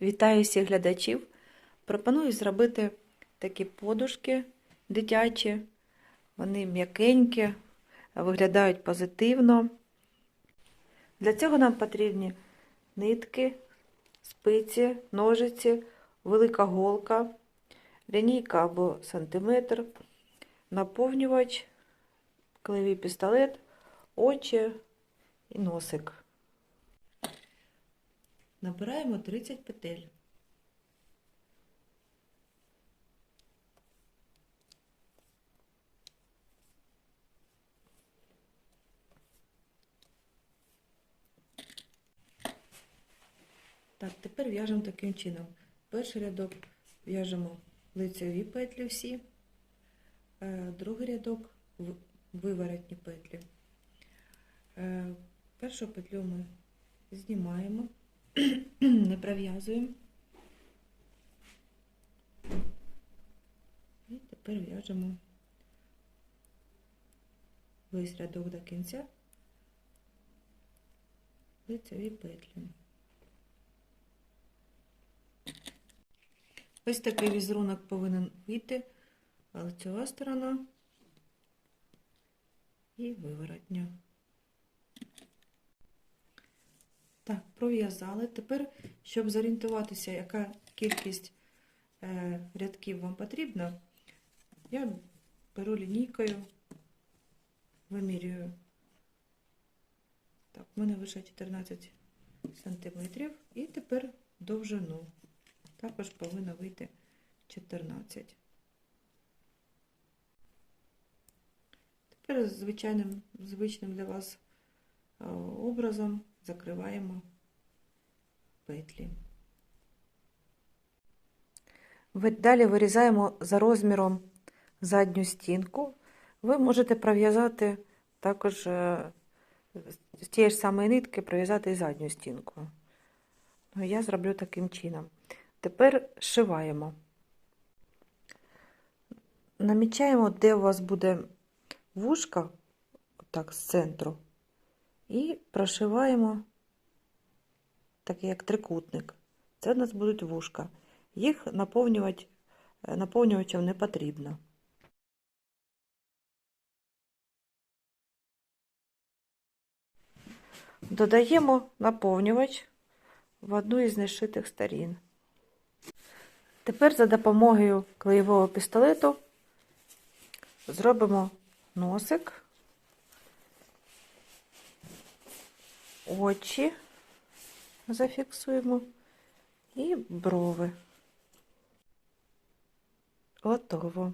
Вітаю всіх глядачів. Пропоную зробити такі подушки дитячі. Вони м'якенькі, виглядають позитивно. Для цього нам потрібні нитки, спиці, ножиці, велика голка, лінійка або сантиметр, наповнювач, клеєвий пістолет, очі і носик. Набираємо 30 петель. Так, тепер в'яжемо таким чином. Перший рядок в'яжемо лицеві петлі всі, е, другий рядок виворотні петлі. Е, Першу петлю ми знімаємо, не пров'язуємо. І тепер в'яжемо весь рядок до кінця лицеві петлі. Ось такий візерунок повинен вийти, лицева сторона і виворотня. Так, пров'язали. Тепер, щоб зорієнтуватися, яка кількість е, рядків вам потрібна, я беру лінійкою, вимірюю. Так, в мене вийшло 14 сантиметрів, і тепер довжину. Також повинно вийти 14. Тепер звичайним, звичним для вас образом закриваємо петлі. Далі вирізаємо за розміром задню стінку. Ви можете пров'язати також е, з тієї ж самої нитки пров'язати і задню стінку. Ну, я зроблю таким чином. Тепер шиваємо. Намічаємо, де у вас буде вушка, так, з центру, і прошиваємо такий як трикутник. Це у нас будуть вушка. Їх наповнювати, е, наповнювачем не потрібно. Додаємо наповнювач в одну із нешитих сторін. Тепер за допомогою клеєвого пістолету зробимо носик, очі зафіксуємо і брови. Готово.